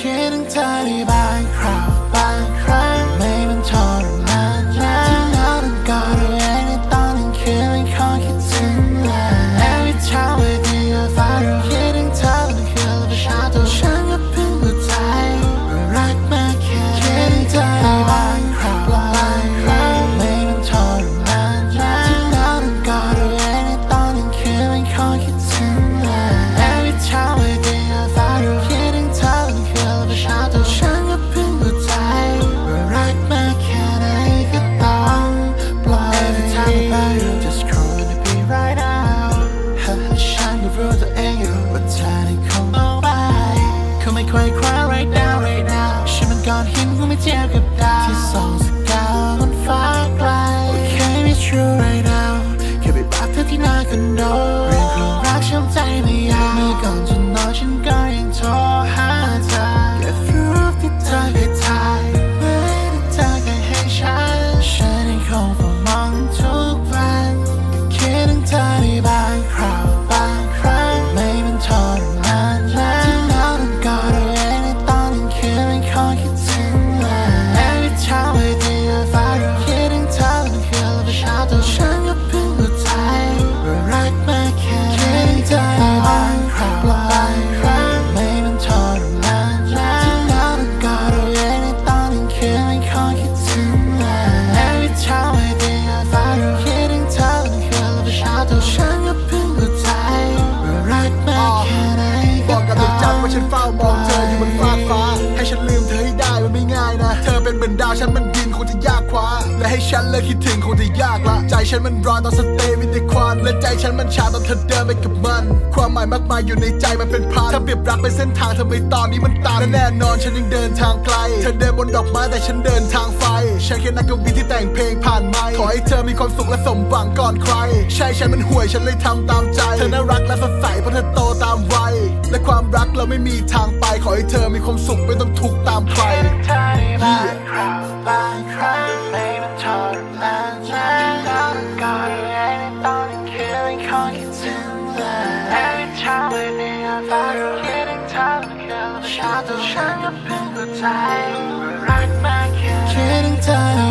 คิดถึง ก่อนหินกูไม่เทียบกับดาวที่ส่องสกาวบนฟ้าไกล Okay be true right now แค่ไปรักเธอที่หน้าคอนโดเรื่องความรักช้ำใจไม่ยาวเมื่อก่อนจะนอนฉันก็ เฝ้ามองเธออยู่บนฟากฟ้า ให้ฉันลืมเธอให้ได้มันไม่ง่ายนะ เธอเป็นเหมือนดาวฉันมันดินคงจะยากคว้า และให้ฉันเลิกคิดถึงคงจะยากละ ใจฉันมันร้อนตอนสเตย์วินในควันและใจฉันมันชาตอนเธอเดินไปกับมัน ความหมายมากมายอยู่ในใจมันเป็นพันถ้าเปรียบรักเป็นเส้นทางทำไมตอนนี้มันตันและแน่นอนฉันยังเดินทางไกล เธอเดินบนดอกไม้แต่ฉันเดินทางไฟใช่แค่นักกวีที่แต่งเพลงผ่านไมค์ขอให้เธอมีความสุขและสมหวังก่อนใคร ใช่ฉันมันห่วยฉันเลยทำตามใจ เธอน่ารักและสดใสเพราะเธอโตตามวัยและความ เราไม่มีทางไป ขอให้เธอมีความสุขไม่ต้องทุกข์ตามใครเธอในบางครั้งไม่มันทรมานนะเราต้องกอดตัวเองในตอนกลางคืนไม่ขอคิดถึงเลย Every time we do your viral คิดถึงเธอ